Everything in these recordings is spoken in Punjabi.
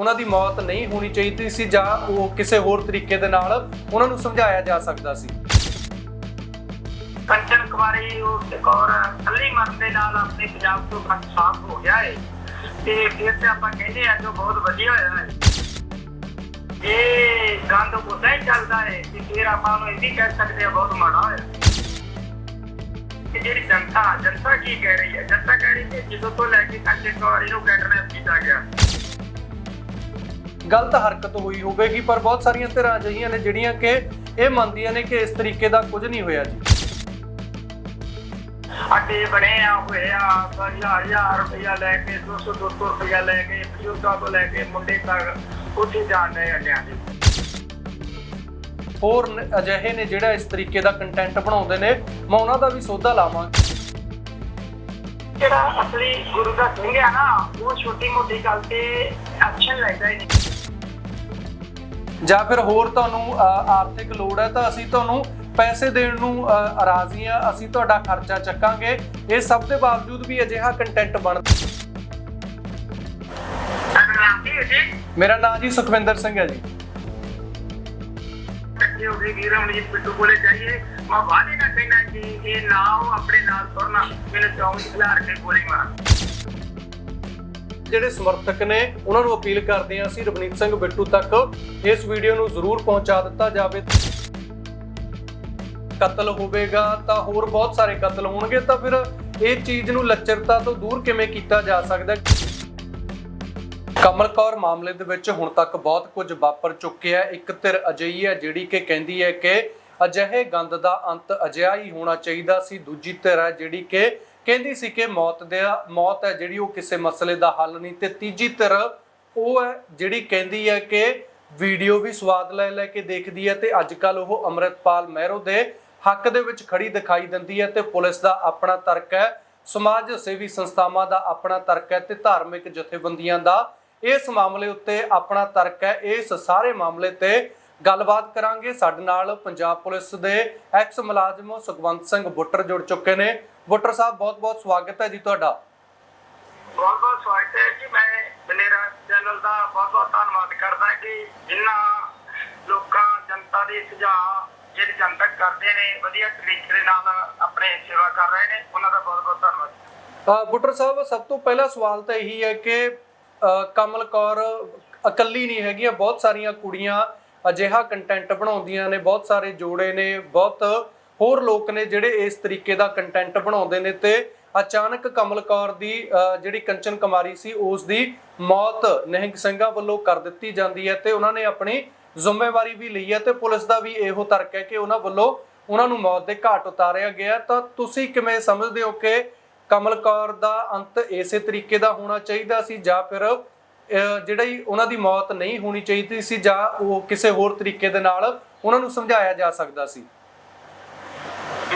ਉਹਨਾਂ ਦੀ ਮੌਤ ਨਹੀਂ ਹੋਣੀ ਚਾਹੀਦੀ ਸੀ ਜਾਂ ਉਹ ਕਿਸੇ ਹੋਰ ਤਰੀਕੇ ਦੇ ਨਾਲ ਉਹਨਾਂ ਨੂੰ ਸਮਝਾਇਆ ਜਾ ਸਕਦਾ ਸੀ। ਕੰਚਨ ਕੁਮਾਰੀ ਉਹ ਇੱਕ ਕੱਲੀ ਮਰਨ ਦੇ ਨਾਲ ਆਪਣੇ ਪੰਜਾਬ ਤੋਂ ਕੰਨ ਸਾਫ਼ ਹੋ ਗਿਆ ਹੈ ਤੇ ਫਿਰ ਤੇ ਆਪਾਂ ਕਹਿੰਦੇ ਆ ਜੋ ਬਹੁਤ ਵਧੀਆ ਹੋਇਆ ਹੈ ਇਹ ਗੰਦ ਉਦਾਂ ਹੀ ਚੱਲਦਾ ਹੈ ਤੇ ਫਿਰ ਆਪਾਂ ਨੂੰ ਇਹ ਵੀ ਕਹਿ ਸਕਦੇ ਆ ਬਹੁਤ ਮਾੜਾ ਹੋਇਆ। ਕਿ ਜਿਹੜੀ ਜਨਤਾ ਜਨਤਾ ਕੀ ਕਹਿ ਰਹੀ ਹੈ? ਜਨਤਾ ਕਹਿ ਰਹੀ ਹੈ ਜਦੋਂ ਤੋਂ ਲੈ ਕੇ ਕੰਚਨ ਕੁਮਾਰੀ ਨੂੰ ਕੈਟਰਨੈਪ ਕੀਤਾ ਗਿਆ। ਗਲਤ ਹਰਕਤ ਹੋਈ ਹੋਵੇਗੀ ਪਰ ਬਹੁਤ ਸਾਰੀਆਂ ਧਿਰਾਂ ਅਜਿਹੀਆਂ ਨੇ ਜਿਹੜੀਆਂ ਕਿ ਇਹ ਮੰਨਦੀਆਂ ਨੇ ਕਿ ਇਸ ਤਰੀਕੇ ਦਾ ਕੁਝ ਨਹੀਂ ਹੋਇਆ ਜੀ। ਅੱਡੇ ਬਣੇ ਆ ਹੋਏ ਆ ਹਜ਼ਾਰ ਹਜ਼ਾਰ ਰੁਪਇਆ ਲੈ ਕੇ 200 200 ਰੁਪਇਆ ਲੈ ਕੇ ਬਜ਼ੁਰਗਾਂ ਤੋਂ ਲੈ ਕੇ ਮੁੰਡੇ ਤੱਕ ਉੱਥੇ ਜਾਣ ਰਹੇ ਅੱਡਿਆਂ ਦੇ ਹੋਰ ਅਜਿਹੇ ਨੇ ਜਿਹੜਾ ਇਸ ਤਰੀਕੇ ਦਾ ਕੰਟੈਂਟ ਬਣਾਉਂਦੇ ਨੇ ਮੈਂ ਉਹਨਾਂ ਦਾ ਵੀ ਸੋਧਾ ਲਾਵਾਂ। ਜਿਹੜਾ ਅਸਲੀ ਗੁਰੂ ਦਾ ਸਿੰਘ ਆ ਨਾ ਉਹ ਛੋਟੀ ਮੋਟੀ ਗੱਲ ਤੇ ਐਕਸ਼ਨ ਲੈਂਦਾ ਹੀ ਨਹੀਂ। ਜਾਂ ਫਿਰ ਹੋਰ ਤੁਹਾਨੂੰ ਆਰਥਿਕ ਲੋੜ ਹੈ ਤਾਂ ਅਸੀਂ ਤੁਹਾਨੂੰ ਪੈਸੇ ਦੇਣ ਨੂੰ ਰਾਜ਼ੀ ਹਾਂ। ਅਸੀਂ ਤੁਹਾਡਾ ਖਰਚਾ ਚੱਕਾਂਗੇ। ਇਹ ਸਭ ਦੇ ਬਾਵਜੂਦ ਵੀ ਅਜਿਹਾ ਕੰਟੈਂਟ ਬਣ ਮੇਰਾ ਨਾਮ ਜੀ ਸੁਖਵਿੰਦਰ ਸਿੰਘ ਹੈ ਜੀ। ਇਕੱਠੇ ਹੋ ਗਏ ਵੀਰ, ਹੁਣ ਜੀ ਪਿੱਟੂ ਕੋਲੇ ਜਾਈਏ। ਮੈਂ ਵਾਅਦੇ ਨਾਲ ਕਹਿਣਾ ਕਿ ਇਹ ਨਾ ਉਹ ਆਪਣੇ ਨਾਲ ਤੁਰਨਾ। ਮੈਨੂੰ ਚੌਂਕ ਖਿਲਾਰ ਕੇ ਗੋਲੀ ਮਾਰ। ਜਿਹੜੇ ਸਮਰਥਕ ਨੇ, ਉਹਨਾਂ ਨੂੰ ਅਪੀਲ ਕਰਦੇ ਹਾਂ ਅਸੀਂ ਰਵਨੀਤ ਸਿੰਘ ਬਿੱਟੂ ਤੱਕ ਇਸ ਵੀਡੀਓ ਨੂੰ ਜ਼ਰੂਰ ਪਹੁੰਚਾ ਦਿੱਤਾ ਜਾਵੇ। ਕਤਲ ਹੋਵੇਗਾ ਤਾਂ ਹੋਰ ਬਹੁਤ ਸਾਰੇ ਕਤਲ ਹੋਣਗੇ, ਤਾਂ ਫਿਰ ਇਹ ਚੀਜ਼ ਨੂੰ ਲੱਚਰਤਾ ਤੋਂ ਦੂਰ ਕਿਵੇਂ ਕੀਤਾ ਜਾ ਸਕਦਾ ਕਮਲ ਕੌਰ ਮਾਮਲੇ ਦੇ ਵਿੱਚ ਹੁਣ ਤੱਕ ਬਹੁਤ ਕੁਝ ਵਾਪਰ ਚੁੱਕਿਆ ਹੈ। ਇੱਕ ਧਿਰ ਅਜਿਹੀ ਹੈ ਜਿਹੜੀ ਕਿ ਕਹਿੰਦੀ ਹੈ ਕਿ ਅਜਿਹੇ ਗੰਦ ਦਾ ਅੰਤ ਅਜਿਹਾ ਹੀ ਹੋਣਾ ਚਾਹੀਦਾ ਸੀ। ਦੂਜੀ ਧਿਰ ਹੈ ਜਿਹੜੀ ਕਿ ਕਹਿੰਦੀ ਸੀ ਕਿ ਮੌਤ ਦੇ ਮੌਤ ਹੈ ਜਿਹੜੀ ਉਹ ਕਿਸੇ ਮਸਲੇ ਦਾ ਹੱਲ ਨਹੀਂ। ਤੇ ਤੀਜੀ ਧਿਰ ਉਹ ਹੈ ਜਿਹੜੀ ਕਹਿੰਦੀ ਹੈ ਕਿ ਵੀਡੀਓ ਵੀ ਸਵਾਦ ਲੈ ਲੈ ਕੇ ਦੇਖਦੀ ਹੈ ਤੇ ਅੱਜ ਕੱਲ ਉਹ ਅੰਮ੍ਰਿਤਪਾਲ ਮਹਿਰੋ ਦੇ ਹੱਕ ਦੇ ਵਿੱਚ ਖੜੀ ਦਿਖਾਈ ਦਿੰਦੀ ਹੈ ਤੇ ਪੁਲਿਸ ਦਾ ਆਪਣਾ ਤਰਕ ਹੈ, ਸਮਾਜ ਸੇਵੀ ਸੰਸਥਾਵਾਂ ਦਾ ਆਪਣਾ ਤਰਕ ਹੈ ਤੇ ਧਾਰਮਿਕ ਜਥੇਬੰਦੀਆਂ ਦਾ ਇਸ ਮਾਮਲੇ ਉੱਤੇ ਆਪਣਾ ਤਰਕ ਹੈ। ਇਸ ਸਾਰੇ ਮਾਮਲੇ ਤੇ ਗੱਲਬਾਤ ਕਰਾਂਗੇ। ਸਾਡੇ ਨਾਲ ਪੰਜਾਬ ਪੁਲਿਸ ਦੇ ਐਕਸ ਮੁਲਾਜ਼ਮ ਸੁਖਵੰਤ ਸਿੰਘ ਬੁੱਟਰ ਜੁੜ ਚੁੱਕੇ ਨੇ। ਬੁੱਟਰ ਸਾਹਿਬ ਬਹੁਤ-ਬਹੁਤ ਸਵਾਗਤ ਹੈ ਜੀ ਤੁਹਾਡਾ। ਬਹੁਤ ਬਹੁਤ ਸਵਾਗਤ ਹੈ ਜੀ। ਮੈਂ ਬਨੇਰਾ ਚੈਨਲ ਦਾ ਬਹੁਤ ਬਹੁਤ ਧੰਨਵਾਦ ਕਰਦਾ ਕਿ ਜਿਨ੍ਹਾਂ ਲੋਕਾਂ ਜਨਤਾ ਦੇ ਸੁਝਾਅ ਜਿਹੜੇ ਜਨਤਕ ਕਰਦੇ ਨੇ ਵਧੀਆ ਤਰੀਕੇ ਦੇ ਨਾਲ ਆਪਣੇ ਸੇਵਾ ਕਰ ਰਹੇ ਨੇ ਉਹਨਾਂ ਦਾ ਬਹੁਤ ਬਹੁਤ ਧੰਨਵਾਦ। ਬੁੱਟਰ ਸਾਹਿਬ ਸਭ ਤੋਂ ਪਹਿਲਾ ਸਵਾਲ ਤਾਂ ਇਹੀ ਹੈ ਕਿ ਕਮਲ ਕੌਰ ਇਕੱਲੀ ਨਹੀਂ ਹੈਗੀਆਂ ਬਹੁਤ ਸਾਰੀਆਂ ਕੁੜੀਆਂ ਅਜਿਹਾ ਕੰਟੈਂਟ ਬਣਾਉਂਦੀਆਂ ਨੇ ਬਹੁਤ ਸਾਰੇ ਜੋੜੇ ਨੇ ਬਹੁਤ ਹੋਰ ਲੋਕ ਨੇ ਜਿਹੜੇ ਇਸ ਤਰੀਕੇ ਦਾ ਕੰਟੈਂਟ ਬਣਾਉਂਦੇ ਨੇ ਤੇ ਅਚਾਨਕ ਕਮਲ ਕੌਰ ਦੀ ਜਿਹੜੀ ਕੰਚਨ ਕੁਮਾਰੀ ਸੀ, ਉਸ ਦੀ ਮੌਤ ਨਿਹੰਗ ਸਿੰਘਾਂ ਵੱਲੋਂ ਕਰ ਦਿੱਤੀ ਜਾਂਦੀ ਹੈ ਤੇ ਉਹਨਾਂ ਨੇ ਆਪਣੀ ਜ਼ਿੰਮੇਵਾਰੀ ਵੀ ਲਈ ਹੈ ਤੇ ਪੁਲਿਸ ਦਾ ਵੀ ਇਹੋ ਤਰਕ ਹੈ ਕਿ ਉਹਨਾਂ ਵੱਲੋਂ ਉਹਨਾਂ ਨੂੰ ਮੌਤ ਦੇ ਘਾਟ ਉਤਾਰਿਆ ਗਿਆ ਤਾਂ ਤੁਸੀਂ ਕਿਵੇਂ ਸਮਝਦੇ ਹੋ ਕਿ ਕਮਲ ਕੌਰ ਦਾ ਅੰਤ ਇਸੇ ਤਰੀਕੇ ਦਾ ਹੋਣਾ ਚਾਹੀਦਾ ਸੀ ਜਾਂ ਫਿਰ ਜਿਹੜੀ ਉਹਨਾਂ ਦੀ ਮੌਤ ਨਹੀਂ ਹੋਣੀ ਚਾਹੀਦੀ ਸੀ ਜਾਂ ਉਹ ਕਿਸੇ ਹੋਰ ਤਰੀਕੇ ਦੇ ਨਾਲ ਉਹਨਾਂ ਨੂੰ ਸਮਝਾਇਆ ਜਾ ਸਕਦਾ ਸੀ?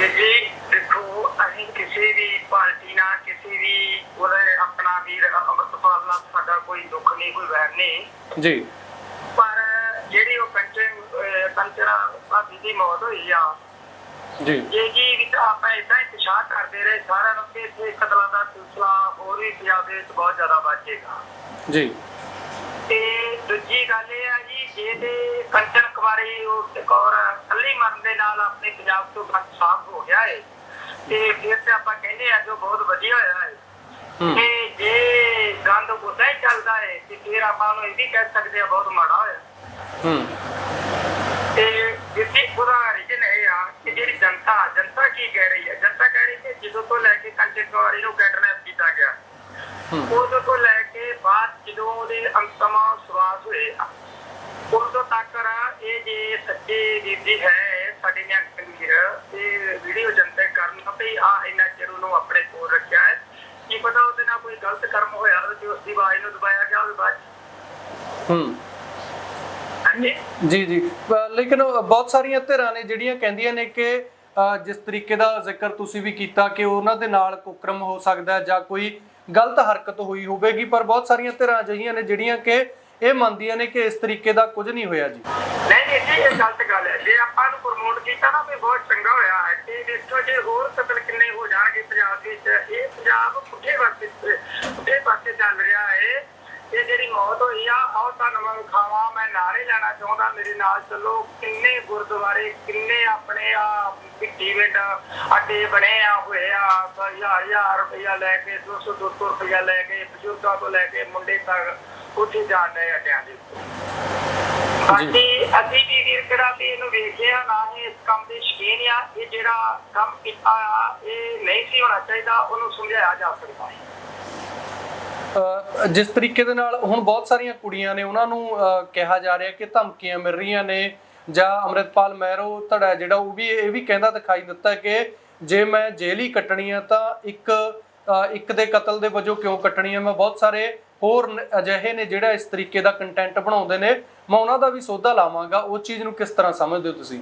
ਜੀ ਦੇਖੋ ਅਸੀਂ ਕਿਸੇ ਵੀ ਪਾਰਟੀ ਨਾਲ ਕਿਸੇ ਵੀ ਉਹਦੇ ਆਪਣਾ ਵੀਰ ਅੰਮ੍ਰਿਤਪਾਲ ਨਾਲ ਸਾਡਾ ਕੋਈ ਦੁੱਖ ਨਹੀਂ ਕੋਈ ਵੈਰ ਨਹੀਂ। ਜੀ। ਪਰ ਜਿਹੜੀ ਉਹ ਅਹ ਕੰਚਨਾ ਭਾਬੀ ਦੀ ਮੌਤ ਹੋਈ ਆ ਜੀ। ਇਹ ਜੀ ਵੀ ਆਪਾਂ ਇਦਾਂ ਪਿਛਾਹ ਕਰਦੇ ਰਹੇ ਨੂੰ ਕਿ ਇੱਥੇ ਕਤਲਾਂ ਦਾ ਸਿਲਸਿਲਾ ਹੋਰ ਵੀ ਪੰਜਾਬ ਦੇ ਵਿੱਚ ਬਹੁਤ ਜ਼ਿਆਦਾ ਵੱਜੇਗਾ ਜੀ। ਤੇ ਦੂਜੀ ਗੱਲ ਇਹ ਆ ਜੀ ਤੇ ਕੰਚਨ ਕੁਮਾਰੀ ਉਹ ਇੱਕ ਔਰ ਕੱਲੀ ਮਰਨ ਦੇ ਨਾਲ ਆਪਣੇ ਪੰਜਾਬ ਤੋਂ ਕੰਨ ਸਾਫ਼ ਹੋ ਗਿਆ ਹੈ ਤੇ ਫਿਰ ਤੇ ਆਪਾਂ ਕਹਿੰਦੇ ਆ ਜੋ ਬਹੁਤ ਵਧੀਆ ਹੋਇਆ ਹੈ ਹੂੰ। ਤੇ ਜੇ ਗੰਦ ਉਦਾਂ ਹੀ ਚੱਲਦਾ ਹੈ ਤੇ ਫਿਰ ਆਪਾਂ ਨੂੰ ਇਹ ਵੀ ਕਹਿ ਸਕਦੇ ਆ ਬਹੁਤ ਮਾੜਾ ਹੋਇਆ। ਹੂੰ। ਤੇ ਇਸੇ ਉਹਦਾ ਰੀਜਨ ਇਹ ਆ ਕਿ ਜਿਹੜੀ ਜਨਤਾ ਜਨਤਾ ਕੀ ਕਹਿ ਰਹੀ ਹੈ ਜਨਤਾ ਕਹਿ ਰਹੀ ਕਿ ਜਦੋਂ ਤੋਂ ਲੈ ਕੇ ਕੰਚਨ ਕੁਮਾਰੀ ਨੂੰ ਕੈਟਰਨੈਪ ਕੀਤਾ ਗਿਆ ਹੂੰ। ਉਦੋਂ ਤੋਂ ਲੈ ਕੇ ਬਾਅਦ ਜਦੋਂ ਉਹਦੇ ਅੰਤਮ ਸਵਾਸ ਹੋਏ ਉਦੋਂ ਤੱਕ ਇਹ ਜੇ ਸੱਚੀ ਰੀਤੀ ਹੈ ਸਾਡੀ ਨਿਆਂ ਕੰਗੀਰ ਤੇ ਵੀਡੀਓ ਜਨਤਾ ਕਰਨ ਤੇ ਆ ਇੰਨਾ ਚਿਰ ਉਹਨੂੰ ਆਪਣੇ ਕੋਲ ਰੱਖਿਆ ਹੈ। ਕੀ ਪਤਾ ਉਹਦੇ ਨਾਲ ਕੋਈ ਗਲਤ ਕਰਮ ਹੋਇਆ ਹੋਵੇ ਤੇ ਉਸ ਦੀ ਆਵਾਜ਼ ਨੂੰ ਦਬਾਇਆ ਗਿਆ ਹੋਵੇ ਬਾਅਦ। ਹੂੰ। ਜੀ ਜੀ। ਲੇਕਿਨ ਬਹੁਤ ਸਾਰੀਆਂ ਧਿਰਾਂ ਨੇ ਜਿਹੜੀਆਂ ਕਹਿੰਦੀਆਂ ਨੇ ਕਿ ਜਿਸ ਤਰੀਕੇ ਦਾ ਜ਼ਿਕਰ ਤੁਸੀਂ ਵੀ ਕੀਤਾ ਕਿ ਉਹਨਾਂ ਦੇ ਨਾਲ ਕੁਕਰਮ ਹੋ ਸਕਦਾ ਜਾਂ ਕੋਈ ਗਲਤ ਹਰਕਤ ਹੋਈ ਹੋਵੇਗੀ ਪਰ ਬਹੁਤ ਸਾਰੀਆਂ ਧਿਰਾਂ ਅਜਿਹੀਆਂ ਨੇ ਜਿਹੜੀਆਂ ਕਿ ਇਹ ਮੰਨਦੀਆਂ ਨੇ ਕਿ ਇਸ ਤਰੀਕੇ ਦਾ ਕੁਝ ਨਹੀਂ ਹੋਇਆ ਜੀ। ਨਹੀਂ ਨਹੀਂ ਜੀ ਇਹ ਗਲਤ ਗੱਲ ਹੈ। ਜੇ ਆਪਾਂ ਨੂੰ ਪ੍ਰਮੋਟ ਕੀਤਾ ਨਾ ਵੀ ਬਹੁਤ ਚੰਗਾ ਹੋਇਆ ਹੈ ਤੇ ਦੇਖੋ ਜੇ ਹੋਰ ਕਤਲ ਕਿੰਨੇ ਹੋ ਜਾਣਗੇ ਪੰਜਾਬ ਵਿੱਚ? ਇਹ ਪੰਜਾਬ ਪੁੱਠੇ ਪਾਸੇ ਪੁੱਠੇ ਪਾਸੇ ਚੱਲ ਰਿਹਾ ਹੈ। ਇਹ ਜਿਹੜੀ ਮੌਤ ਹੋਈ ਆ, ਆਓ ਤੁਹਾਨੂੰ ਮੈਂ ਵਿਖਾਵਾਂ, ਮੈਂ ਨਾਰੇ ਲੈਣਾ ਚਾਹੁੰਦਾ, ਮੇਰੇ ਨਾਲ ਚੱਲੋ। ਕਿੰਨੇ ਗੁਰਦੁਆਰੇ, ਕਿੰਨੇ ਆਪਣੇ ਆ ਪਿੱਟੀ ਅੱਡੇ ਬਣੇ ਆ, ਹੋਏ ਆ, ਹਜ਼ਾਰ ਹਜ਼ਾਰ ਰੁਪਇਆ ਲੈ ਕੇ 200 200 ਰੁਪਇਆ ਲੈ ਕੇ, ਬਜ਼ੁਰਗਾਂ ਤੋਂ ਲੈ ਕੇ ਮੁੰਡੇ ਤੱਕ ਉੱਥੇ ਜਾਂਦੇ ਆ ਅੱਡਿਆਂ ਦੇ। ਬਾਕੀ ਅਸੀਂ ਵੀ ਵੀਰ ਕਿਹੜਾ ਵੀ ਇਹਨੂੰ ਵੇਖਿਆ ਨਾ ਹੀ ਇਸ ਕੰਮ ਦੇ ਸ਼ਕੀਨ ਆ ਇਹ ਜਿਹੜਾ ਕੰਮ ਕੀਤਾ ਆ ਇਹ ਨਹੀਂ ਸੀ ਹੋਣਾ ਚਾਹੀਦਾ ਉਹਨੂੰ ਸਮਝਾਇਆ ਜਾ ਸਕਦਾ ਹੈ ਜਿਸ ਤਰੀਕੇ ਦੇ ਨਾਲ ਹੁਣ ਬਹੁਤ ਸਾਰੀਆਂ ਕੁੜੀਆਂ ਨੇ ਉਹਨਾਂ ਨੂੰ ਕਿਹਾ ਜਾ ਰਿਹਾ ਕਿ ਧਮਕੀਆਂ ਮਿਲ ਰਹੀਆਂ ਨੇ ਜਾਂ ਅਮਰਿਤਪਾਲ ਮਹਿਰੋ ਧੜਾ ਜਿਹੜਾ ਉਹ ਵੀ ਇਹ ਵੀ ਕਹਿੰਦਾ ਦਿਖਾਈ ਦਿੱਤਾ ਕਿ ਜੇ ਮੈਂ ਜੇਲ੍ਹ ਹੀ ਕੱਟਣੀ ਆ ਤਾਂ ਇੱਕ ਇੱਕ ਦੇ ਕਤਲ ਦੇ ਵਜੋਂ ਕਿਉਂ ਕੱਟਣੀ ਹੈ ਮੈਂ ਬਹੁਤ ਸਾਰੇ ਹੋਰ ਅਜਿਹੇ ਨੇ ਜਿਹੜਾ ਇਸ ਤਰੀਕੇ ਦਾ ਕੰਟੈਂਟ ਬਣਾਉਂਦੇ ਨੇ। ਮੈਂ ਉਹਨਾਂ ਦਾ ਵੀ ਸੋਧਾ ਲਾਵਾਂਗਾ। ਉਹ ਚੀਜ਼ ਨੂੰ ਕਿਸ ਤਰ੍ਹਾਂ ਸਮਝਦੇ ਹੋ ਤੁਸੀਂ?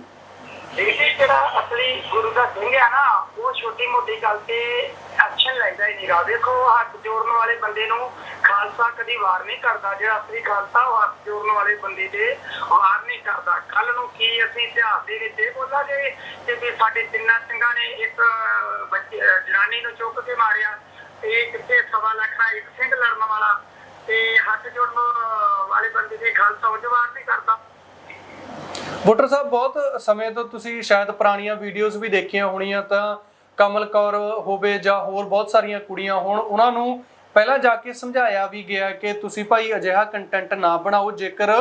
ਇਹ ਜਿਹੜਾ ਅਸਲੀ ਗੁਰੂ ਦਾ ਸਿੰਘ ਆ ਨਾ, ਉਹ ਛੋਟੀ ਮੋਟੀ ਗੱਲ ਤੇ ਐਕਸ਼ਨ ਲੈਂਦਾ ਹੀ ਨਹੀਂਗਾ ਦੇਖੋ ਹੱਥ ਜੋੜਨ ਵਾਲੇ ਬੰਦੇ ਨੂੰ ਖਾਲਸਾ ਕਦੀ ਵਾਰ ਨਹੀਂ ਕਰਦਾ, ਜਿਹੜਾ ਅਸਲੀ ਖਾਲਸਾ, ਉਹ ਹੱਥ ਜੋੜਨ ਵਾਲੇ ਬੰਦੇ ਦੇ ਵਾਰ ਨਹੀਂ ਕਰਦਾ। ਕੱਲ ਨੂੰ ਕੀ ਅਸੀਂ ਇਤਿਹਾਸ ਦੇ ਵਿੱਚ ਇਹ ਬੋਲਾਂਗੇ ਕਿ ਸਾਡੇ ਤਿੰਨਾਂ ਸਿੰਘਾਂ ਨੇ ਇੱਕ ਬੱਚੇ ਜਨਾਨੀ ਨੂੰ ਚੁੱਕ ਕੇ ਮਾਰਿਆ ਤੇ ਕਿੱਥੇ ਸਵਾ ਲੱਖ ਦਾ ਇੱਕ ਸਿੰਘ ਲੜਨ ਵਾਲਾ ਤੇ ਹੱਥ ਜੋੜਨ ਵਾਲੇ ਬੰਦੇ ਦੇ ਖਾਲਸਾ ਉਹ ਜਵਾਰ ਨਹੀਂ ਕਰਦਾ। ਵੋਟਰ ਸਾਹਿਬ, ਬਹੁਤ ਸਮੇਂ ਤੋਂ ਤੁਸੀਂ ਸ਼ਾਇਦ ਪੁਰਾਣੀਆਂ ਵੀਡੀਓਜ਼ ਵੀ ਦੇਖੀਆਂ ਹੋਣੀਆਂ ਤਾਂ ਕਮਲ ਕੌਰ ਹੋਵੇ ਜਾਂ ਹੋਰ ਬਹੁਤ ਸਾਰੀਆਂ ਕੁੜੀਆਂ ਹੋਣ, ਉਹਨਾਂ ਨੂੰ ਪਹਿਲਾਂ ਜਾ ਕੇ ਸਮਝਾਇਆ ਵੀ ਗਿਆ ਕਿ ਤੁਸੀਂ ਭਾਈ ਅਜਿਹਾ ਕੰਟੈਂਟ ਨਾ ਬਣਾਓ, ਜੇਕਰ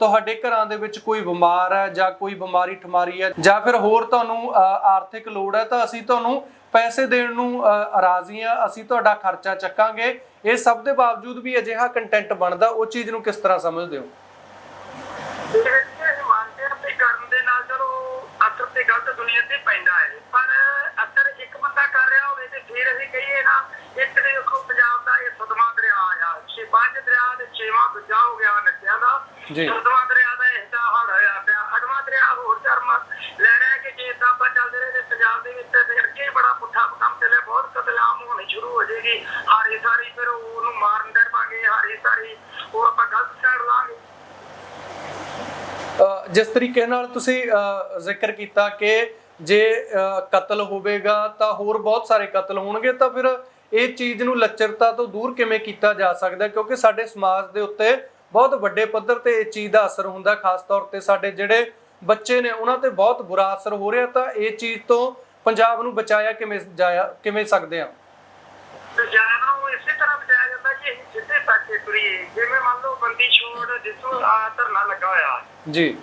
ਤੁਹਾਡੇ ਘਰਾਂ ਦੇ ਵਿੱਚ ਕੋਈ ਬਿਮਾਰ ਹੈ ਜਾਂ ਕੋਈ ਬਿਮਾਰੀ ਠਮਾਰੀ ਹੈ ਜਾਂ ਫਿਰ ਹੋਰ ਤੁਹਾਨੂੰ ਆਰਥਿਕ ਲੋੜ ਹੈ ਤਾਂ ਅਸੀਂ ਤੁਹਾਨੂੰ ਪੈਸੇ ਦੇਣ ਨੂੰ ਰਾਜ਼ੀ ਹਾਂ, ਅਸੀਂ ਤੁਹਾਡਾ ਖਰਚਾ ਚੱਕਾਂਗੇ। ਇਹ ਸਭ ਦੇ ਬਾਵਜੂਦ ਵੀ ਅਜਿਹਾ ਕੰਟੈਂਟ ਬਣਦਾ, ਉਹ ਚੀਜ਼ ਨੂੰ ਕਿਸ ਤਰ੍ਹਾਂ ਸਮਝਦੇ ਹੋ ਇਹਦੇ ਵਿੱਚ ਇਹ ਮੰਨਦੇ ਆ ਵੀ ਕਰਨ ਦੇ ਨਾਲ ਚਲੋ ਅਸਰ ਤੇ ਦੁਨੀਆ ਤੇ ਪੈਂਦਾ ਹੈ। ਪਰ ਅਸਰ ਇੱਕ ਬੰਦਾ ਕਰ ਰਿਹਾ ਹੋਵੇ ਤੇ ਫਿਰ ਅਸੀਂ ਕਹੀਏ ਨਾ ਇੱਕ ਦੇ ਦੇਖੋ ਪੰਜਾਬ ਦਾ ਇਹ ਸਦਮਾ ਦਰਿਆ ਆ। ਛੇ ਪੰਜ ਦਰਿਆ ਦੇ ਛੇਵਾਂ ਦੂਜਾ ਹੋ ਗਿਆ ਨੱਦਿਆਂ ਦਾ। ਸਦਮਾ ਦਰਿਆ ਦਾ ਇਹ ਤਾਂ ਹੜ ਹੋਇਆ ਪਿਆ। ਅਠਵਾਂ ਦਰਿਆ ਹੋਰ ਧਰਮ ਲੈ ਰਿਹਾ ਕਿ ਜੇ ਇਦਾਂ ਆਪਾਂ ਚੱਲਦੇ ਰਹੇ ਤੇ ਪੰਜਾਬ ਦੇ ਵਿੱਚ ਤੇ ਅੱਗੇ ਬੜਾ ਪੁੱਠਾ ਕੰਮ ਚੱਲੇ ਬਹੁਤ ਕਤਲਾਮ ਹੋਣੀ ਸ਼ੁਰੂ ਹੋ ਜਾਏਗੀ। ਹਾਰੀ ਸਾਰੀ ਫਿਰ ਉਹਨੂੰ ਮਾਰਨ ਦੇਵਾਂਗੇ ਹਾਰੀ ਸਾਰੀ ਉਹ ਆਪਾਂ ਗਲਤ ਸਾਈਡ ਲਾਂਗੇ ਅ, ਜਿਸ ਤਰੀਕੇ ਨਾਲ ਤੁਸੀਂ ਜ਼ਿਕਰ ਕੀਤਾ ਕਿ ਜੇ ਕਤਲ ਹੋਵੇਗਾ ਤਾਂ ਹੋਰ ਬਹੁਤ ਸਾਰੇ ਕਤਲ ਹੋਣਗੇ ਤਾਂ ਫਿਰ ਇਹ ਚੀਜ਼ ਨੂੰ ਲੱਚਰਤਾ ਤੋਂ ਦੂਰ ਕਿਵੇਂ ਕੀਤਾ ਜਾ ਸਕਦਾ? ਕਿਉਂਕਿ ਸਾਡੇ ਸਮਾਜ ਦੇ ਉੱਤੇ ਬਹੁਤ ਵੱਡੇ ਪੱਧਰ ਤੇ ਇਹ ਚੀਜ਼ ਦਾ ਅਸਰ ਹੁੰਦਾ ਖਾਸ ਤੌਰ ਤੇ ਸਾਡੇ ਜਿਹੜੇ ਬੱਚੇ ਨੇ ਉਹਨਾਂ ਤੇ ਬਹੁਤ ਬੁਰਾ ਅਸਰ ਹੋ ਰਿਹਾ ਤਾਂ ਇਹ ਚੀਜ਼ ਤੋਂ ਪੰਜਾਬ ਨੂੰ ਬਚਾਇਆ ਕਿਵੇਂ ਜਾਇਆ ਕਿਵੇਂ ਸਕਦੇ ਆ? ਤੇ ਜਾਨ ਨੂੰ ਇਸੇ ਤਰ੍ਹਾਂ ਬਚਾਇਆ ਜਾਂਦਾ ਕਿ ਅਸੀਂ ਸਿੱਧੇ ਪਾਸੇ ਤੁਰੀਏ। ਜਿਵੇਂ ਮੰਨ ਲਓ ਬੰਦੀ ਛੋੜ ਜਿੱਥੋਂ ਆ ਧਰਨਾ ਲੱਗਾ ਹੋਇਆ। ਜੀ।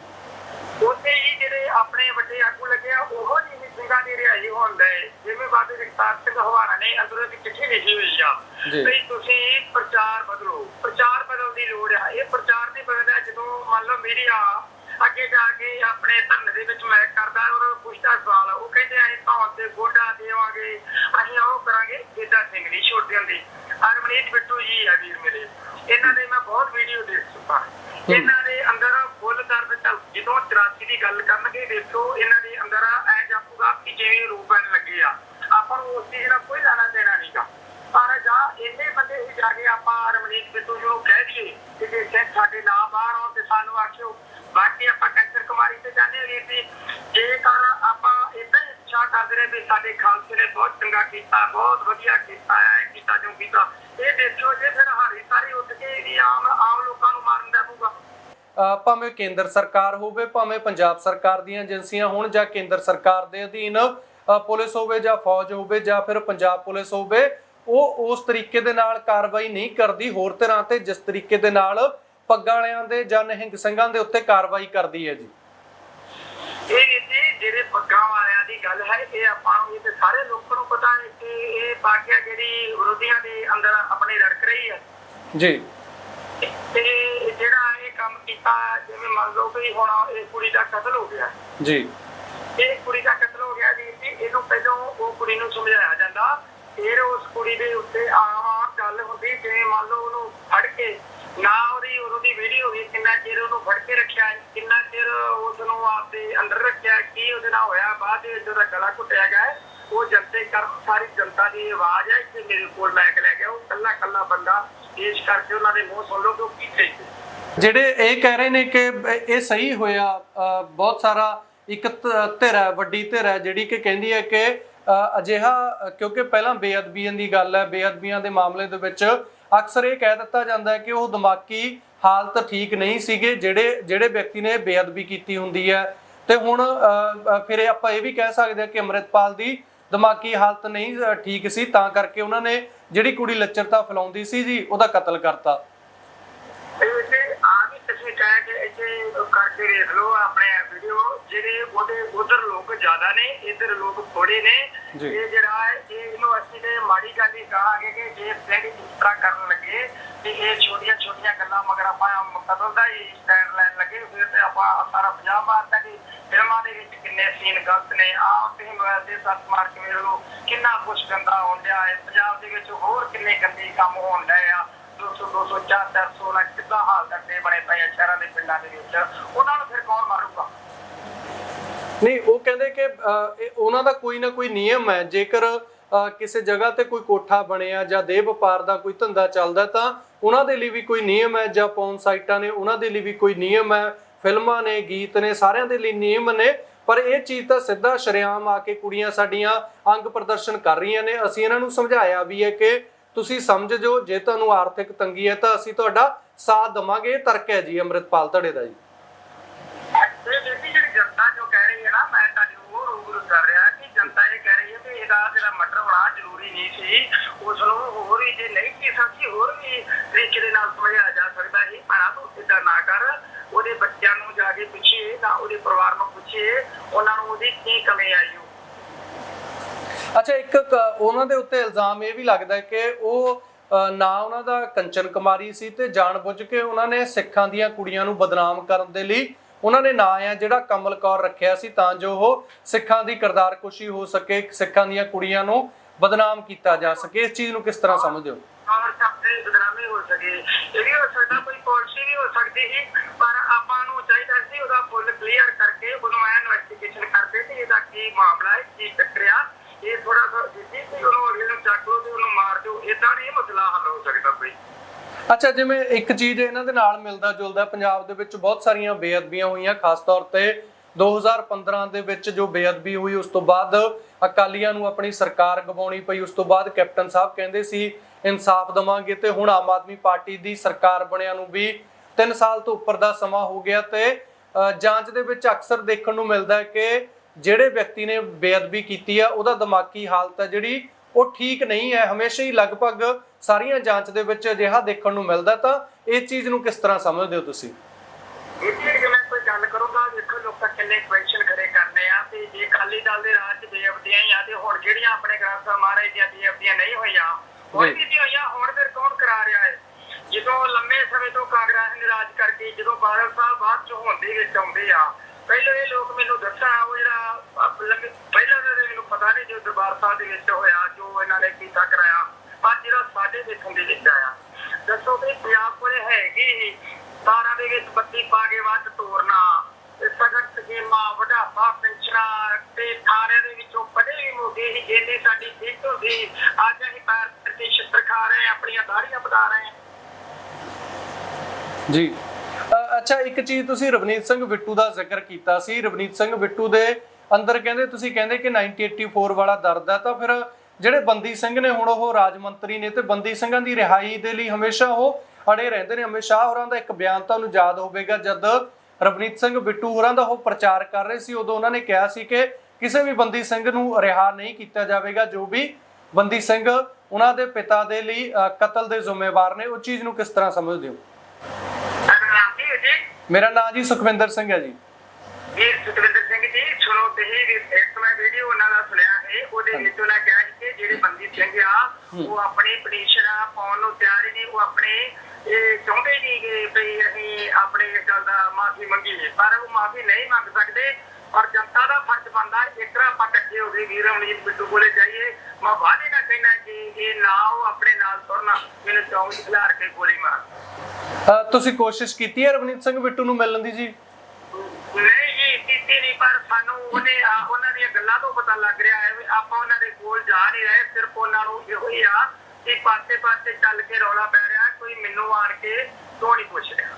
ਉੱਥੇ ਹੀ ਜਿਹੜੇ ਆਪਣੇ ਵੱਡੇ ਆਗੂ ਲੱਗੇ ਆ ਉਹੋ ਜਿਹੀ ਸਿੰਘਾਂ ਦੀ ਰਿਹਾਈ ਹੋਣ ਦੇ ਜਿਵੇਂ ਬਾਬੇ ਜਗਤਾਰ ਸਿੰਘ ਹਵਾਰਾ ਨੇ ਅੰਦਰੋਂ ਇੱਕ ਚਿੱਠੀ ਲਿਖੀ ਹੋਈ ਆ ਜੀ। ਵੀ ਤੁਸੀਂ ਪ੍ਰਚਾਰ ਬਦਲੋ। ਪ੍ਰਚਾਰ ਬਦਲਣ ਦੀ ਲੋੜ ਆ। ਇਹ ਪ੍ਰਚਾਰ ਨਹੀਂ ਬਦਲਿਆ ਜਦੋਂ ਮੰਨ ਲਓ ਮੀਡੀਆ ਅੱਗੇ ਜਾ ਕੇ ਆਪਣੇ ਧਰਨੇ ਦੇ ਵਿੱਚ ਮੈਕ ਕਰਦਾ ਔਰ ਪੁੱਛਦਾ ਸਵਾਲ ਉਹ ਕਹਿੰਦੇ ਅਸੀਂ ਧੌਣ ਤੇ ਗੋਡਾ ਦੇਵਾਂਗੇ ਅਸੀਂ ਉਹ ਕਰਾਂਗੇ ਇਦਾਂ ਸਿੰਘ ਨਹੀਂ ਛੋਟੇ ਹੁੰਦੇ। ਹਰਮਨੀਤ ਬਿੱਟੂ ਜੀ ਆ ਵੀਰ ਮੇਰੇ। ਇਹਨਾਂ ਦੇ ਮੈਂ ਬਹੁਤ ਵੀਡੀਓ ਦੇਖ ਚੁੱਕਾ। ਇਹਨਾਂ ਦੇ ਅੰਦਰ ਫੁੱਲ ਦਰਦ ਚੱਲ ਜਦੋਂ 84 ਦੀ ਗੱਲ ਕਰਨਗੇ ਦੇਖੋ ਇਹਨਾਂ ਦੇ ਅੰਦਰ ਐ ਜਾਪੂਗਾ ਕਿ ਜਿਵੇਂ ਰੂਪ ਪੈਣ ਲੱਗੇ ਆ ਆਪਾਂ ਨੂੰ ਉਸ ਚੀਜ਼ ਨਾਲ ਕੋਈ ਲੈਣਾ ਦੇਣਾ ਨਹੀਂਗਾ ਪਰ ਜਾਂ ਇੰਨੇ ਬੰਦੇ ਹੀ ਜਾ ਕੇ ਆਪਾਂ ਰਮਨੀਤ ਬਿੱਟੂ ਜੀ ਨੂੰ ਕਹਿ ਦਈਏ ਕਿ ਜੇ ਸਿੱਖ ਸਾਡੇ ਨਾ ਬਾਹਰ ਆਉਣ ਤੇ ਸਾਨੂੰ ਆਖਿਓ ਬਾਕੀ ਆਪਾਂ ਕੰਚਰ ਕੁਮਾਰੀ ਤੇ ਜਾਂਦੇ ਵੀਰ ਜੀ ਜੇਕਰ ਆਪਾਂ ਇਦਾਂ ਹੀ ਇੱਛਾ ਕਰਦੇ ਰਹੇ ਵੀ ਸਾਡੇ ਖਾਲਸੇ ਨੇ ਬਹੁਤ ਚੰਗਾ ਕੀਤਾ ਬਹੁਤ ਵਧੀਆ ਕੀਤਾ ਹੈ ਕੀਤਾ ਜੋ ਕੀਤਾ ਇਹ ਦੇਖਿਓ ਜੇ ਫਿਰ ਹਾਰੀ ਸਾਰੀ ਉੱਠ ਕੇ ਵੀ ਆਮ ਆਮ ਲੋਕਾਂ ਨੂੰ ਮਾਰਨ ਦਾ ਪਊਗਾ। ਅ, ਭਾਵੇਂ ਕੇਂਦਰ ਸਰਕਾਰ ਹੋਵੇ ਭਾਵੇਂ ਪੰਜਾਬ ਸਰਕਾਰ ਦੀਆਂ ਏਜੰਸੀਆਂ ਹੋਣ ਜਾਂ ਕੇਂਦਰ ਸਰਕਾਰ ਦੇ ਅਧੀਨ ਪੁਲਿਸ ਹੋਵੇ ਜਾਂ ਫੌਜ ਹੋਵੇ ਜਾਂ ਫਿਰ ਪੰਜਾਬ ਪੁਲਿਸ ਹੋਵੇ ਉਹ ਉਸ ਤਰੀਕੇ ਦੇ ਨਾਲ ਕਾਰਵਾਈ ਨਹੀਂ ਕਰਦੀ ਹੋਰ ਤਰ੍ਹਾਂ ਤੇ ਜਿਸ ਤਰੀਕੇ ਦੇ ਨਾਲ ਪੱਗਾਂ ਵਾਲਿਆਂ ਦੇ ਜਾਂ ਨਿਹੰਗ ਸਿੰਘਾਂ ਦੇ ਉੱਤੇ ਕਾਰਵਾਈ ਕਰਦੀ ਹੈ ਜੀ। ਇਹ ਜਿਹੜੇ ਪੱਗਾਂ ਗੱਲ ਹੈ ਇਹ ਆਪਾਂ ਨੂੰ ਇਹ ਤੇ ਸਾਰੇ ਲੋਕਾਂ ਨੂੰ ਪਤਾ ਹੈ ਕਿ ਇਹ ਪਾਕਿਆ ਜਿਹੜੀ ਵਿਰੋਧੀਆਂ ਦੇ ਅੰਦਰ ਆਪਣੇ ਰੜਕ ਰਹੀ ਹੈ। ਜੀ। ਤੇ ਜਿਹੜਾ ਇਹ ਕੰਮ ਕੀਤਾ ਜਿਵੇਂ ਮੰਨ ਲਓ ਕਿ ਹੁਣ ਇਹ ਕੁੜੀ ਦਾ ਕਤਲ ਹੋ ਗਿਆ। ਜੀ। ਇਹ ਕੁੜੀ ਦਾ ਕਤਲ ਹੋ ਗਿਆ ਜੀ ਇਹਨੂੰ ਪਹਿਲਾਂ ਉਹ ਕੁੜੀ ਨੂੰ ਸਮਝਾਇਆ ਜਾਂਦਾ। ਫਿਰ ਉਸ ਕੁੜੀ ਦੇ ਉੱਤੇ ਆਮ ਗੱਲ ਹੁੰਦੀ ਜਿਵੇਂ ਮੰਨ ਲਓ ਉਹਨੂੰ ਫੜ ਕੇ ਨਾ ਉਹਦੀ ਉਹਦੀ ਵੀਡੀਓ ਵੀ ਕਿੰਨਾ ਚਿਰ ਉਹਨੂੰ ਫੜ ਕੇ ਰੱਖਿਆ, ਕਿੰਨਾ ਚਿਰ ਉਸ ਨੂੰ ਆਪਦੇ ਅੰਦਰ ਰੱਖਿਆ, ਕੀ ਉਹਦੇ ਨਾਲ ਹੋਇਆ, ਬਾਅਦ ਵਿੱਚ ਉਹਦਾ ਗਲਾ ਘੁੱਟਿਆ ਗਿਆ ਉਹ ਜਨਤੇ ਕਰ, ਸਾਰੀ ਜਨਤਾ ਦੀ ਆਵਾਜ਼ ਹੈ ਕਿ ਮੇਰੇ ਕੋਲ ਮੈਕ ਲੈ ਗਿਆ ਉਹ ਕੱਲਾ ਕੱਲਾ ਬੰਦਾ ਪੇਸ਼ ਕਰਕੇ ਉਹਨਾਂ ਦੇ ਮੂੰਹ ਸੁਣ ਲਓ ਕਿ ਉਹ ਕੀ ਕਹਿੰਦੇ ਜਿਹੜੇ ਇਹ ਕਹਿ ਰਹੇ ਨੇ ਕਿ ਇਹ ਸਹੀ ਹੋਇਆ ਬਹੁਤ ਸਾਰਾ ਇੱਕ ਧਿਰ ਹੈ, ਵੱਡੀ ਧਿਰ ਹੈ, ਜਿਹੜੀ ਕਿ ਕਹਿੰਦੀ ਹੈ ਕਿ ਅਜਿਹਾ, ਕਿਉਂਕਿ ਪਹਿਲਾਂ ਬੇਅਦਬੀਆਂ ਦੀ ਗੱਲ ਹੈ, ਬੇਅਦਬੀਆਂ ਦੇ ਮਾਮਲੇ ਦੇ ਵਿੱਚ ਅਕਸਰ ਇਹ ਕਹਿ ਦਿੱਤਾ ਜਾਂਦਾ ਹੈ ਕਿ ਉਹ ਦਿਮਾਗੀ ਹਾਲਤ ਠੀਕ ਨਹੀਂ ਸੀਗੇ, ਜਿਹੜੇ ਜਿਹੜੇ ਵਿਅਕਤੀ ਨੇ ਬੇਅਦਬੀ ਕੀਤੀ ਹੁੰਦੀ ਹੈ। ਤੇ ਹੁਣ ਫਿਰ ਆਪਾਂ ਇਹ ਵੀ ਕਹਿ ਸਕਦੇ ਹਾਂ ਕਿ ਅੰਮ੍ਰਿਤਪਾਲ ਦੀ ਦਿਮਾਗੀ ਹਾਲਤ ਨਹੀਂ ਠੀਕ ਸੀ, ਤਾਂ ਕਰਕੇ ਉਹਨਾਂ ਨੇ ਜਿਹੜੀ ਕੁੜੀ ਲੱਚਰਤਾ ਫੈਲਾਉਂਦੀ ਸੀ ਜੀ, ਉਹਦਾ ਕਤਲ ਕਰਤਾ। ਇਹ ਆ ਵੀ ਤੁਸੀਂ ਕਹਿ ਕੇ ਇੱਥੇ ਕਰਕੇ ਦੇਖ ਲਓ ਆਪਣੇ ਵੀਡੀਓ ਜਿਹੜੇ ਉਹਦੇ ਉਧਰ ਲੋਕ ਜ਼ਿਆਦਾ ਨੇ ਇਧਰ ਲੋਕ ਥੋੜੇ ਨੇ। ਇਹ ਜਿਹੜਾ ਹੈ, ਇਹ ਇਹਨੂੰ ਅਸੀਂ ਤੇ ਮਾੜੀ ਗੱਲ ਹੀ ਕਹਾਂਗੇ ਕਿ ਜੇ ਇਸ ਤਰ੍ਹਾਂ ਕਰਨ ਲੱਗੇ ਤੇ ਇਹ ਛੋਟੀਆਂ ਛੋਟੀਆਂ ਗੱਲਾਂ ਮਗਰ ਆਪਾਂ ਕਤਲ ਦਾ ਹੀ ਸਟੈਂਡ ਲੈਣ ਲੱਗੇ ਫਿਰ ਤੇ ਆਪਾਂ ਸਾਰਾ ਪੰਜਾਬ ਮਾਰਦਾ ਕਿ ਫਿਲਮਾਂ ਦੇ ਵਿੱਚ ਕਿੰਨੇ ਸੀਨ ਗਲਤ ਨੇ ਆਹ ਤੁਸੀਂ ਮੋਬਾਈਲ ਦੇ ਸਰਚ ਮਾਰ ਕੇ ਵੇਖ ਕਿੰਨਾ ਕੁਛ ਗੰਦਾ ਹੋਣ ਡਿਆ ਹੈ। ਪੰਜਾਬ ਦੇ ਵਿੱਚ ਹੋਰ ਕਿੰਨੇ ਗੰਦੇ ਕੰਮ ਹੋਣ ਡਏ ਆ। 200 200 400 400 ਲੱਖ ਕਿੱਦਾਂ ਹਾਲ ਕਰਦੇ ਬਣੇ ਪਏ ਆ ਸ਼ਹਿਰਾਂ ਦੇ ਪਿੰਡਾਂ ਦੇ ਵਿੱਚ। ਉਹਨਾਂ ਨੂੰ ਨਹੀਂ ਉਹ ਕਹਿੰਦੇ ਕਿ ਅ, ਇਹ ਉਹਨਾਂ ਦਾ ਕੋਈ ਨਾ ਕੋਈ ਨਿਯਮ ਹੈ। ਜੇਕਰ ਅ, ਕਿਸੇ ਜਗ੍ਹਾ ਤੇ ਕੋਈ ਕੋਠਾ ਬਣਿਆ ਜਾਂ ਦੇਹ ਵਪਾਰ ਦਾ ਕੋਈ ਧੰਦਾ ਚੱਲਦਾ ਤਾਂ ਉਹਨਾਂ ਦੇ ਲਈ ਵੀ ਕੋਈ ਨਿਯਮ ਹੈ ਜਾਂ ਪੌਨ ਸਾਈਟਾਂ ਨੇ ਉਹਨਾਂ ਦੇ ਲਈ ਵੀ ਕੋਈ ਨਿਯਮ ਹੈ। ਫਿਲਮਾਂ ਨੇ ਗੀਤ ਨੇ ਸਾਰਿਆਂ ਦੇ ਲਈ ਨਿਯਮ ਨੇ। ਪਰ ਇਹ ਚੀਜ਼ ਤਾਂ ਸਿੱਧਾ ਸ਼ਰੇਆਮ ਆ ਕੇ ਕੁੜੀਆਂ ਸਾਡੀਆਂ ਅੰਗ ਪ੍ਰਦਰਸ਼ਨ ਕਰ ਰਹੀਆਂ ਨੇ। ਅਸੀਂ ਇਹਨਾਂ ਨੂੰ ਸਮਝਾਇਆ ਵੀ ਹੈ ਕਿ ਤੁਸੀਂ ਸਮਝ ਜੋ ਜੇ ਤੁਹਾਨੂੰ ਆਰਥਿਕ ਤੰਗੀ ਹੈ ਤਾਂ ਅਸੀਂ ਤੁਹਾਡਾ ਸਾਥ ਦਵਾਂਗੇ। ਇਹ ਤਰਕ ਹੈ ਜੀ ਅੰਮ੍ਰਿਤਪਾਲ ਧੜੇ ਦਾ ਜੀ। ਇਹ ਜਿਹੜੀ ਜਿਹੜੀ ਜਨਤਾ ਜੋ ਕਹਿ ਰਹੀ ਹੈ ਨਾ ਮੈਂ ਤੁਹਾਡੀ ਉਹ ਰੂਬਰੂ ਕਰ ਰਿਹਾ ਕਿ ਜਨਤਾ ਇਹ ਕਹਿ ਰਹੀ ਹੈ ਕਿ ਇਹਦਾ ਜਿਹੜਾ ਮਟਰ ਹੋਣਾ ਜ਼ਰੂਰੀ ਨਹੀਂ ਸੀ। ਉਸ ਨੂੰ ਹੋਰ ਵੀ ਜੇ ਨਹੀਂ ਕੀ ਸਕਦੀ ਹੋਰ ਵੀ ਤਰੀਕੇ ਦੇ ਨਾਲ ਸਮਝਾਇਆ ਜਾ ਸਕਦਾ ਸੀ। ਪਰ ਤੂੰ ਇਦਾਂ ਨਾ ਕਰ। ਉਹਦੇ ਬੱਚਿਆਂ ਨੂੰ ਜਾ ਕੇ ਪੁੱਛੀਏ ਤਾਂ ਉਹਦੇ ਪਰਿਵਾਰ ਨੂੰ ਪੁੱਛੀਏ, ਉਹਨਾਂ ਨੂੰ ਉਹਦੀ ਕੀ ਕਮੀ ਆਈ ਹੋ ਅੱਛਾ, ਇੱਕ ਉਹਨਾਂ ਦੇ ਉੱਤੇ ਇਲਜ਼ਾਮ ਇਹ ਵੀ ਲੱਗਦਾ ਹੈ ਕਿ ਉਹ ਨਾ ਉਹਨਾਂ ਦਾ ਕੰਚਨ ਕੁਮਾਰੀ ਸੀ ਤੇ ਜਾਣਬੁੱਝ ਕੇ ਉਹਨਾਂ ਨੇ ਸਿੱਖਾਂ ਦੀਆਂ ਕੁੜੀਆਂ ਨੂੰ ਬਦਨਾਮ ਕਰਨ ਦੇ ਲਈ ਉਹਨਾਂ ਨੇ ਨਾਂ ਆ ਜਿਹੜਾ ਕਮਲ ਕੌਰ ਰੱਖਿਆ ਸੀ, ਤਾਂ ਜੋ ਉਹ ਸਿੱਖਾਂ ਦੀ ਕਰਦਾਰ ਕੁਸ਼ੀ ਹੋ ਸਕੇ, ਸਿੱਖਾਂ ਦੀਆਂ ਕੁੜੀਆਂ ਨੂੰ ਬਦਨਾਮ ਕੀਤਾ ਜਾ ਸਕੇ। ਇਸ ਚੀਜ਼ ਨੂੰ ਕਿਸ ਤਰ੍ਹਾਂ ਸਮਝਦੇ ਹੋ? ਔਰ ਸਭੇ ਬਦਨਾਮੀ ਹੋ ਸਕੇ। ਇਹ ਵੀ ਹੋ ਸਕਦਾ ਕੋਈ ਪਾਲਿਸੀ ਵੀ ਹੋ ਸਕਦੀ ਸੀ ਪਰ ਆਪਾਂ ਨੂੰ ਚਾਹੀਦਾ ਸੀ ਉਹਦਾ ਫੁੱਲ ਕਲੀਅਰ ਕਰਕੇ ਉਹਨੂੰ ਐ ਇਨਵੈਸਟੀਗੇਸ਼ਨ ਕਰਦੇ ਕਿ ਇਹਦਾ ਕੀ ਮਾਮਲਾ ਹੈ ਕੀ ਟੱਕਰਿਆ ਇਹ ਥੋੜਾ ਸਾ ਜਿੱਦੀ ਤੇ ਉਹਨੂੰ ਅਗਲੇ ਨੂੰ ਚੱਕ ਲਓ ਤੇ ਉਹਨੂੰ ਮਾਰ ਦਿਓ। ਇਦਾਂ ਨਹੀਂ ਮਸਲਾ ਹੱਲ ਹੋ ਸਕਦਾ ਕੋਈ। ਅੱਛਾ ਜਿਵੇਂ ਇੱਕ ਚੀਜ਼ ਇਹਨਾਂ ਦੇ ਨਾਲ ਮਿਲਦਾ ਜੁਲਦਾ ਪੰਜਾਬ ਦੇ ਵਿੱਚ ਬਹੁਤ ਸਾਰੀਆਂ ਬੇਅਦਬੀਆਂ ਹੋਈਆਂ ਖਾਸ ਤੌਰ ਤੇ 2015 ਦੇ ਵਿੱਚ ਜੋ ਬੇਅਦਬੀ ਹੋਈ, ਉਸ ਤੋਂ ਬਾਅਦ ਅਕਾਲੀਆਂ ਨੂੰ ਆਪਣੀ ਸਰਕਾਰ ਗਵਾਉਣੀ ਪਈ। ਉਸ ਤੋਂ ਬਾਅਦ ਕੈਪਟਨ ਸਾਹਿਬ ਕਹਿੰਦੇ ਸੀ, ਇਨਸਾਫ ਦਵਾਂਗੇ ਤੇ ਹੁਣ ਆਮ ਆਦਮੀ ਪਾਰਟੀ ਦੀ ਸਰਕਾਰ ਬਣਿਆ ਨੂੰ ਵੀ 3 ਸਾਲ ਤੋਂ ਉੱਪਰ ਦਾ ਸਮਾਂ ਹੋ ਗਿਆ ਤੇ ਜਾਂਚ ਦੇ ਵਿੱਚ ਅਕਸਰ ਦੇਖਣ ਨੂੰ ਮਿਲਦਾ ਹੈ ਕਿ ਜਿਹੜੇ ਵਿਅਕਤੀ ਨੇ ਬੇਅਦਬੀ ਕੀਤੀ ਆ, ਉਹਦਾ ਦਿਮਾਗੀ ਹਾਲਤ ਹੈ ਜਿਹੜੀ, ਉਹ ਠੀਕ ਨਹੀਂ ਹੈ। ਹਮੇਸ਼ਾ ਹੀ ਲਗਭਗ ਸਾਰੀਆਂ ਜਾਂਚ ਦੇ ਵਿੱਚ ਅਜਿਹਾ ਦੇਖਣ ਨੂੰ ਮਿਲਦਾ ਤਾਂ ਇਹ ਚੀਜ਼ ਨੂੰ ਕਿਸ ਤਰ੍ਹਾਂ ਸਮਝਦੇ ਹੋ ਤੁਸੀਂ? ਗੱਲ ਕਰੂੰਗਾ ਦੇਖੋ ਲੋਕਾਂ ਕਿੰਨੇ ਕੁਐਸਚਨ ਖੜੇ ਕਰਨੇ ਆ ਤੇ ਜੇ ਅਕਾਲੀ ਦਲ ਦੇ ਰਾਜ ਚ ਬੇਅਬਦੀਆਂ ਹੀ ਆ ਤੇ ਹੁਣ ਜਿਹੜੀਆਂ ਆਪਣੇ ਗ੍ਰੰਥ ਸਾਹਿਬ ਮਹਾਰਾਜ ਦੀਆਂ ਬੇਅਬਦੀਆਂ ਨਹੀਂ ਹੋਈਆਂ ਹੁਣ ਵੀ ਨਹੀਂ ਹੋਈਆਂ? ਹੁਣ ਫਿਰ ਕੌਣ ਕਰਾ ਰਿਹਾ ਹੈ? ਜਦੋਂ ਲੰਮੇ ਸਮੇਂ ਤੋਂ ਕਾਂਗਰਸ ਨੇ ਰਾਜ ਕਰਕੇ ਜਦੋਂ ਬਾਦਲ ਸਾਹਿਬ ਬਾਅਦ ਚ ਹੁੰਦੇ ਵਿੱਚ ਆਉਂਦੇ ਆ ਪਹਿਲਾਂ ਇਹ ਲੋਕ ਮੈਨੂੰ ਦੱਸਣ ਉਹ ਜਿਹੜਾ ਪਹਿਲਾਂ ਤਾਂ ਮੈਨੂੰ ਪਤਾ ਨਹੀਂ ਜੋ ਦਰਬਾਰ ਸਾਹਿਬ ਦੇ ਵਿੱਚ ਹੋਇਆ ਜੋ ਇਹਨਾਂ ਨੇ ਕੀਤਾ ਕਰਾਇਆ ਪਰ ਜਿਹੜਾ ਸਾਡੇ ਦੇਖਣ ਦੇ ਵਿੱਚ ਆਇਆ। ਦੱਸੋ ਕਿ ਪੰਜਾਬ ਕੋਲੇ ਹੈਗੀ ਹੀ ਤਾਰਾਂ ਦੇ ਵਿੱਚ ਬੱਤੀ ਪਾ ਕੇ ਵੱਧ ਤੋਰਨਾ ਤੇ ਸਗਨ ਸਕੀਮਾਂ ਵਡਾਪਾ ਪੈਨਸ਼ਨਾਂ ਤੇ ਥਾਰਿਆਂ ਦੇ ਵਿੱਚੋਂ ਪੜੇ ਮੋਗੇ ਹੀ ਜਿੰਨੀ ਸਾਡੀ ਜਿੱਤ ਹੁੰਦੀ ਅੱਜ ਅਸੀਂ ਪੈਰ ਤੇ ਛਿੱਤਰ ਖਾ ਰਹੇ ਆਪਣੀਆਂ ਦਾੜੀਆਂ ਵਧਾ ਰਹੇ ਜੀ। ਅੱਛਾ, ਇੱਕ ਚੀਜ਼ ਤੁਸੀਂ ਰਵਨੀਤ ਸਿੰਘ ਬਿੱਟੂ ਦਾ ਜ਼ਿਕਰ ਕੀਤਾ ਸੀ। ਰਵਨੀਤ ਸਿੰਘ ਬਿੱਟੂ ਦੇ ਅੰਦਰ ਕਹਿੰਦੇ, ਤੁਸੀਂ ਕਹਿੰਦੇ ਕਿ 1984 ਵਾਲਾ ਦਰਦ ਹੈ, ਤਾਂ ਫਿਰ ਜਿਹੜੇ ਬੰਦੀ ਸਿੰਘ ਨੇ ਹੁਣ ਉਹ ਰਾਜ ਮੰਤਰੀ ਨੇ ਤੇ ਬੰਦੀ ਸਿੰਘਾਂ ਦੀ ਰਿਹਾਈ ਦੇ ਲਈ ਹਮੇਸ਼ਾ ਉਹ ਅੜੇ ਰਹਿੰਦੇ ਨੇ। ਅਮਿਤ ਸ਼ਾਹ ਹੋਰਾਂ ਦਾ ਇੱਕ ਬਿਆਨ ਤੁਹਾਨੂੰ ਯਾਦ ਹੋਵੇਗਾ। ਜਦ ਰਵਨੀਤ ਸਿੰਘ ਬਿੱਟੂ ਹੋਰਾਂ ਦਾ ਉਹ ਪ੍ਰਚਾਰ ਕਰ ਰਹੇ ਸੀ ਉਦੋਂ ਉਹਨਾਂ ਨੇ ਕਿਹਾ ਸੀ ਕਿ ਕਿਸੇ ਵੀ ਬੰਦੀ ਸਿੰਘ ਨੂੰ ਰਿਹਾ ਨਹੀਂ ਕੀਤਾ ਜਾਵੇਗਾ। ਜੋ ਵੀ ਬੰਦੀ ਸਿੰਘ ਉਹਨਾਂ ਦੇ ਪਿਤਾ ਦੇ ਲਈ ਕਤਲ ਦੇ ਜ਼ਿੰਮੇਵਾਰ ਨੇ ਉਹ ਚੀਜ਼ ਨੂੰ ਕਿਸ ਤਰ੍ਹਾਂ ਸਮਝਦੇ ਹੋ? ਮੇਰਾ ਨਾਮ ਜੀ ਸੁਖਵਿੰਦਰ ਸਿੰਘ ਹੈ ਜੀ। ਸੁਖਵਿੰਦਰ ਸਿੰਘ ਜੀ ਸੁਣੋ ਤੇ ਹੀ ਇੱਕ ਮੈਂ ਵੀਡੀਓ ਉਹਨਾਂ ਦਾ ਸੁਣਿਆ ਹੈ ਉਹਦੇ ਵਿੱਚ ਉਹਨਾਂ ਕਿਹਾ ਸੀ ਕਿ ਜਿਹੜੇ ਬੰਦੀ ਸਿੰਘ ਆ ਉਹ ਆਪਣੀ ਪਟੀਸ਼ਨ ਪਾਉਣ ਨੂੰ ਤਿਆਰ ਨਹੀਂ ਉਹ ਆਪਣੇ ਇਹ ਚਾਹੁੰਦੇ ਨਹੀਂ ਕਿ ਵੀ ਅਸੀਂ ਆਪਣੇ ਇਸ ਗੱਲ ਦਾ ਮਾਫੀ ਮੰਗੀਏ ਪਰ ਉਹ ਮਾਫੀ ਨਹੀਂ ਮੰਗ ਸਕਦੇ ਔਰ ਜਨਤਾ ਦਾ ਫਰਜ਼ ਬਣਦਾ ਇੱਕ ਤਰ੍ਹਾਂ ਆਪਾਂ ਇਕੱਠੇ ਹੋ ਕੇ ਵੀਰ ਰਮਨੀਤ ਬਿੱਟੂ ਕੋਲੇ ਜਾਈਏ ਮੈਂ ਵਾਅਦੇ ਨਾਲ ਕਹਿਣਾ ਕਿ ਇਹ ਨਾ ਉਹ ਆਪਣੇ ਨਾਲ ਤੁਰਨਾ ਮੈਨੂੰ ਚੌਂਕ ਖਿਲਾਰ ਕੇ ਗੋਲੀ ਮਾਰ। ਤੁਸੀਂ ਕੋਸ਼ਿਸ਼ ਕੀਤੀ ਹੈ ਰਵਨੀਤ ਸਿੰਘ ਬਿੱਟੂ ਨੂੰ ਮਿਲਣ ਦੀ ਜੀ? ਨਹੀਂ ਜੀ ਕੀਤੀ ਨਹੀਂ ਪਰ ਸਾਨੂੰ ਉਹਨੇ ਉਹਨਾਂ ਦੀਆਂ ਗੱਲਾਂ ਤੋਂ ਪਤਾ ਲੱਗ ਰਿਹਾ ਹੈ ਵੀ ਆਪਾਂ ਉਹਨਾਂ ਦੇ ਕੋਲ ਜਾ ਨਹੀਂ ਰਹੇ ਸਿਰਫ ਉਹਨਾਂ ਨੂੰ ਇਹੋ ਹੀ ਆ ਕਿ ਪਾਸੇ ਪਾਸੇ ਚੱਲ ਕੇ ਰੌਲਾ ਪੈ ਰਿਹਾ ਕੋਈ ਮੈਨੂੰ ਆਣ ਕੇ ਕਿਉਂ ਨਹੀਂ ਪੁੱਛ ਰਿਹਾ?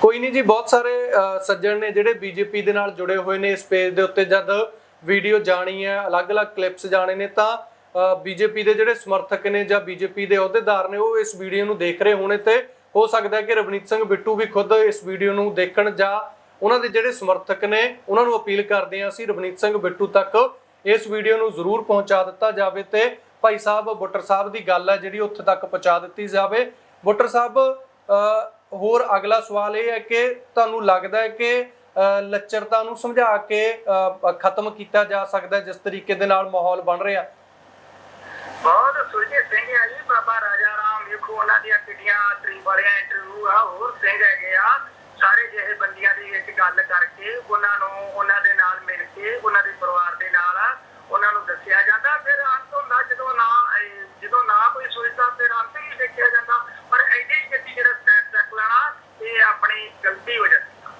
ਕੋਈ ਨਹੀਂ ਜੀ, ਬਹੁਤ ਸਾਰੇ ਸੱਜਣ ਨੇ ਜਿਹੜੇ ਬੀਜੇਪੀ ਦੇ ਨਾਲ ਜੁੜੇ ਹੋਏ ਨੇ ਇਸ ਪੇਜ ਦੇ ਉੱਤੇ, ਜਦ ਵੀਡੀਓ ਜਾਣੀ ਹੈ, ਅਲੱਗ-ਅਲੱਗ ਕਲਿੱਪਸ ਜਾਣੇ ਨੇ, ਤਾਂ ਬੀਜੇਪੀ ਦੇ ਜਿਹੜੇ ਸਮਰਥਕ ਨੇ ਜਾਂ ਬੀਜੇਪੀ ਦੇ ਅਹੁਦੇਦਾਰ ਨੇ, ਉਹ ਇਸ ਵੀਡੀਓ ਨੂੰ ਦੇਖ ਰਹੇ ਹੋਣੇ ਤੇ ਹੋ ਸਕਦਾ ਹੈ ਕਿ ਰਵਨੀਤ ਸਿੰਘ ਬਿੱਟੂ ਵੀ ਖੁਦ ਇਸ ਵੀਡੀਓ ਨੂੰ ਦੇਖਣ ਜਾਂ ਉਹਨਾਂ ਦੇ ਜਿਹੜੇ ਸਮਰਥਕ ਨੇ, ਉਹਨਾਂ ਨੂੰ ਅਪੀਲ ਕਰਦੇ ਹਾਂ ਅਸੀਂ ਰਵਨੀਤ ਸਿੰਘ ਬਿੱਟੂ ਤੱਕ ਇਸ ਵੀਡੀਓ ਨੂੰ ਜ਼ਰੂਰ ਪਹੁੰਚਾ ਦਿੱਤਾ ਜਾਵੇ ਤੇ ਭਾਈ ਸਾਹਿਬ ਬੁੱਟਰ ਸਾਹਿਬ ਦੀ ਗੱਲ ਹੈ ਜਿਹੜੀ ਉੱਥੇ ਤੱਕ ਪਹੁੰਚਾ ਦਿੱਤੀ ਜਾਵੇ। ਬੁੱਟਰ ਸਾਹਿਬ ਹੋਰ ਅਗਲਾ ਸਵਾਲ ਇਹ ਹੈ ਕਿ ਤੁਹਾਨੂੰ ਲੱਗਦਾ ਹੈ ਕਿ ਲੱਚਰਤਾ ਨੂੰ ਸਮਝਾ ਕੇ ਖਤਮ ਕੀਤਾ ਜਾ ਸਕਦਾ ਜਿਸ ਤਰੀਕੇ ਦੇ ਨਾਲ ਮਾਹੌਲ ਬਣ ਰਿਹਾ? ਬਹੁਤ ਸੁਲਝੇ ਸਿੰਘ ਆ ਜੀ, ਬਾਬਾ ਰਾਜਾ ਰਾਮ ਵੇਖੋ ਉਹਨਾਂ ਦੀਆਂ ਕਿੱਡੀਆਂ ਟ੍ਰਿਪ ਵਾਲੀਆਂ ਇੰਟਰਵਿਊ ਆ, ਹੋਰ ਸਿੰਘ ਹੈਗੇ ਆ, ਸਾਰੇ ਜਿਹੇ ਬੰਦੀਆਂ ਦੀ ਵਿੱਚ ਗੱਲ ਕਰਕੇ, ਉਹਨਾਂ ਨੂੰ, ਉਹਨਾਂ ਦੇ ਨਾਲ ਮਿਲ ਕੇ, ਉਹਨਾਂ ਦੇ ਪਰਿਵਾਰ ਦੇ ਨਾਲ, ਉਹਨਾਂ ਨੂੰ ਦੱਸਿਆ ਜਾਂਦਾ, ਫਿਰ ਅੰਤ ਹੁੰਦਾ ਜਦੋਂ ਨਾ ਜਦੋਂ ਨਾ ਕੋਈ ਸੋਚਦਾ ਫਿਰ ਅੰਤ ਹੀ ਦੇਖਿਆ ਜਾਂਦਾ ਪਰ ਐਡੀ ਜੱਦੀ ਜਿਹੜਾ ਸਟੈਪ ਚੱਕ ਲੈਣਾ ਇਹ ਆਪਣੀ ਗਲਤੀ ਹੋ ਜਾਂਦੀ ਆ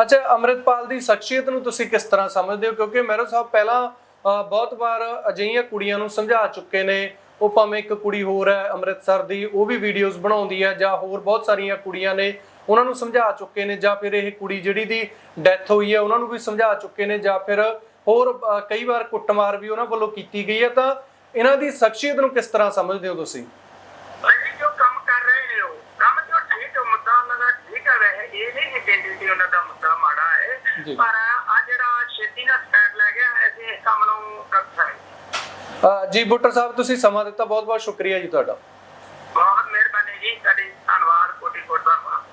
ਅੱਛਾ, ਅੰਮ੍ਰਿਤਪਾਲ ਦੀ ਸ਼ਖਸੀਅਤ ਨੂੰ ਤੁਸੀਂ ਕਿਸ ਤਰ੍ਹਾਂ ਸਮਝਦੇ ਹੋ? ਕਿਉਂਕਿ ਮਹਿਰਾ ਸਾਹਿਬ ਪਹਿਲਾਂ ਬਹੁਤ ਵਾਰ ਅਜਿਹੀਆਂ ਕੁੜੀਆਂ ਨੂੰ ਸਮਝਾ ਚੁੱਕੇ ਨੇ। ਉਹ ਭਾਵੇਂ ਇੱਕ ਕੁੜੀ ਹੋਰ ਹੈ, ਅੰਮ੍ਰਿਤਸਰ ਦੀ, ਉਹ ਵੀ ਵੀਡੀਓਜ਼ ਬਣਾਉਂਦੀ ਹੈ ਜਾਂ ਹੋਰ ਬਹੁਤ ਸਾਰੀਆਂ ਕੁੜੀਆਂ ਨੇ, ਉਹਨਾਂ ਨੂੰ ਸਮਝਾ ਚੁੱਕੇ ਨੇ। ਜਾਂ ਫਿਰ ਇਹ ਕੁੜੀ ਜਿਹੜੀ ਦੀ ਡੈਥ ਹੋਈ ਹੈ, ਉਹਨਾਂ ਨੂੰ ਵੀ ਸਮਝਾ ਚੁੱਕੇ ਨੇ। ਜਾਂ ਫਿਰ ਹੋਰ ਕਈ ਵਾਰ ਕੁੱਟਮਾਰ ਵੀ ਉਹਨਾਂ ਵੱਲੋਂ ਕੀਤੀ ਗਈ ਹੈ। ਤਾਂ ਇਹਨਾਂ ਦੀ ਸ਼ਖਸੀਅਤ ਨੂੰ ਕਿਸ ਤਰ੍ਹਾਂ ਸਮਝਦੇ ਹੋ ਤੁਸੀਂ ਅਸੀਂ ਜੋ ਕੰਮ ਕਰ ਰਹੇ ਨੇ ਉਹ ਕੰਮ ਜੋ ਠੀਕ ਹੈ ਮੁੱਦਾ ਉਹਨਾਂ ਦਾ ਠੀਕ ਹੈ ਵੈਸੇ ਇਹ ਨਹੀਂ ਕਿ ਆਇਡੈਂਟੀ ਉਹਨਾਂ ਦਾ ਮੁੱਦਾ ਮਾੜਾ ਹੈ ਜੀ। ਪਰ ਆ ਜਿਹੜਾ ਛੇਤੀ ਨਾਲ ਸਟੈਪ ਲੈ ਗਿਆ ਅਸੀਂ ਇਸ ਕੰਮ ਨੂੰ ਕਰ ਸਕਦੇ ਅ, ਜੀ ਬੁੱਟਰ ਸਾਹਿਬ ਤੁਸੀਂ ਸਮਾਂ ਦਿੱਤਾ ਬਹੁਤ ਬਹੁਤ ਸ਼ੁਕਰੀਆ ਜੀ ਤੁਹਾਡਾ।